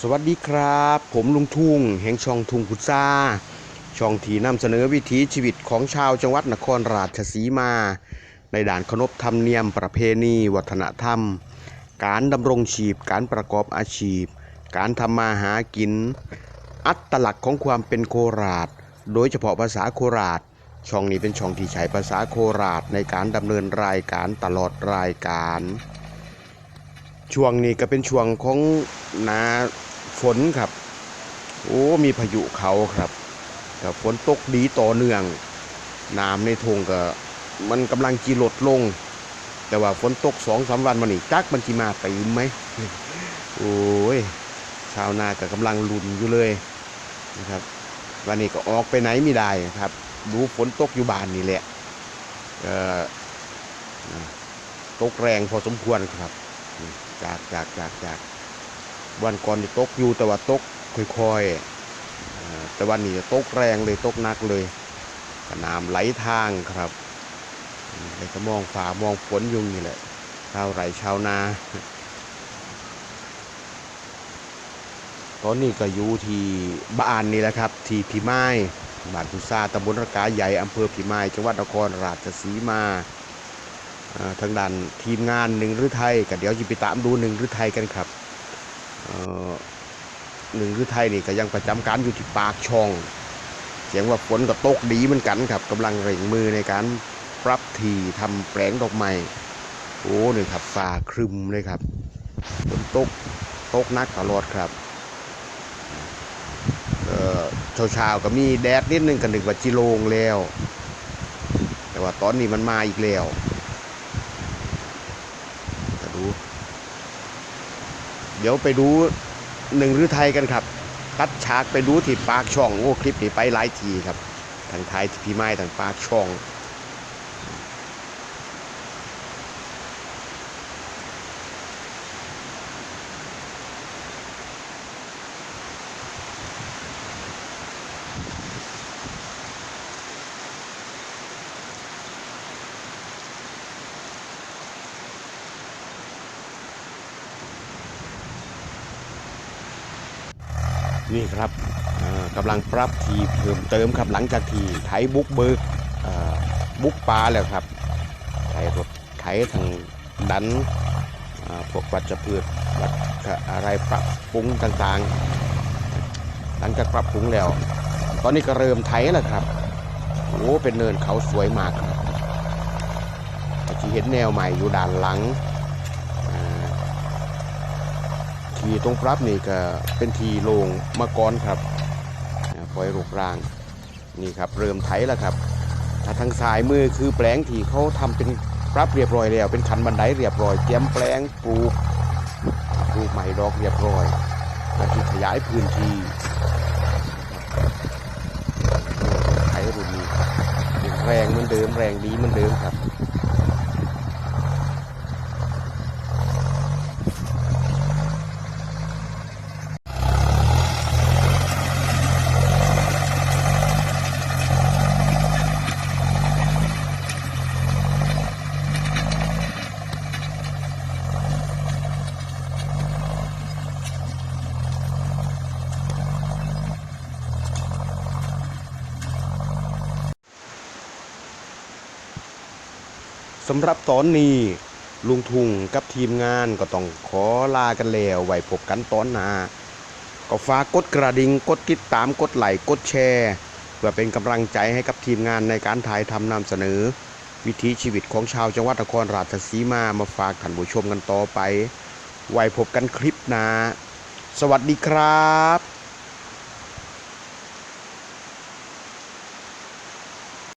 สวัสดีครับ ผมลุงทุ่ง แห่งช่องทุ่งพุทราช่องที่นำเสนอวิถีชีวิตของชาวจังหวัดนครราชสีมา ในด่านขนบธรรมเนียมประเพณี วัฒนธรรม การดำรงชีพ การประกอบอาชีพ การทำมาหากิน อัตลักษณ์ของความเป็นโคราช โดยเฉพาะภาษาโคราช ช่องนี้เป็นช่องที่ใช้ภาษาโคราชในการดำเนินรายการตลอดรายการ ช่วงนี้ก็เป็นช่วงของนา ฝนครับ โอ้มีพายุเขาครับแต่ฝนตกดีต่อเนื่องน้ำในทงก็มันกำลังจีลดลง แต่ว่าฝนตกสองสามวันมานี่จักมันจีมาตีมไหมโอ้ยชาวนาก็กำลังลุนอยู่เลยนะครับ วันนี้ก็ออกไปไหนไม่ได้ครับ ดูฝนตกอยู่บ้านนี่แหละเอ่อตกแรงพอสมควรครับจากจากจากจาก วันก่อนนี่ตกอยู่แต่ว่าตกค่อยๆแต่วันนี้ตกแรงเลยตกหนักเลยน้ำไหลทางครับอืมเลยก็มองฟ้ามองฝนยุงนี่แหละชาวไร่ชาวนา ตอนนี้ก็อยู่ที่บ้านนี่แหละครับ ที่พิมายบ้านพุทราตำบลระกาใหญ่อำเภอพิมายจังหวัดนครราชสีมาทางด้านทีมงานหนึ่งหรือไทยก็เดี๋ยวจะไปตามดูหนึ่งหรือไทยกันครับ หนึ่งหรือไทยนี่ก็ยังประจำการอยู่ที่ปากช่อง เสียงว่าฝนก็ตกดีเหมือนกันครับกำลังเร่งมือในการปรับทีทำแปลงดอกไม้โอ้นี่ครับฟ้าครึมเลยครับฝนตกตกนักตลอดครับเอ่อเช้าๆก็มีแดดนิดนึงกันหนึ่งว่าจิโลงแล้ว แต่ว่าตอนนี้มันมาอีกแล้วดู เดี๋ยวไปดูหนึ่งรือไทยกันครับตัดฉากไปดูที่ปากช่องโอ้คลิปนี้ไปหลายทีครับทางไทยที่พี่ไม้ทางปากช่อง นี่ครับกำลังปรับทีเพิ่มเติมครับหลังจากที่ไถบุกเบิกบุกปลาแล้วครับไถรถไถทางดันพวกวัชพืชวัชอะไรปรับปรุงต่างๆ หลังจากปรับปรุงแล้ว ตอนนี้ก็เริ่มไถแล้วครับโอ้เป็นเนินเขาสวยมากครับที่เห็นแนวใหม่อยู่ด้านหลังอ่า ทีตรงปรับนี่ก็เป็นทีโลงมาก่อนครับปล่อยรูปร่างนี่ครับเริ่มไถแล้วครับถ้าทางซ้ายมือคือแปลงที่เขาทำเป็นปรับเรียบร้อยแล้ว เป็นคันบันไดเรียบร้อยเตรียมแปลงปลูกปลูกใหม่ดอกเรียบร้อยแล้วที่ขยายพื้นที่ไถรุ่นนี้แรงเหมือนเดิมแรงดีเหมือนเดิมครับ สำหรับตอนนี้ลุงทุงกับทีมงานก็ต้องขอลากันแล้วไว้พบกันตอนหน้าก็ฝากกดกระดิ่งกดติดตามกดไลค์กดแชร์เพื่อเป็นกำลังใจให้กับทีมงานในการถ่ายทำนำเสนอ วิถีชีวิตของชาวจังหวัดนครราชสีมามาฝากท่านผู้ชมกันต่อไป ไว้พบกันคลิปหน้าสวัสดีครับ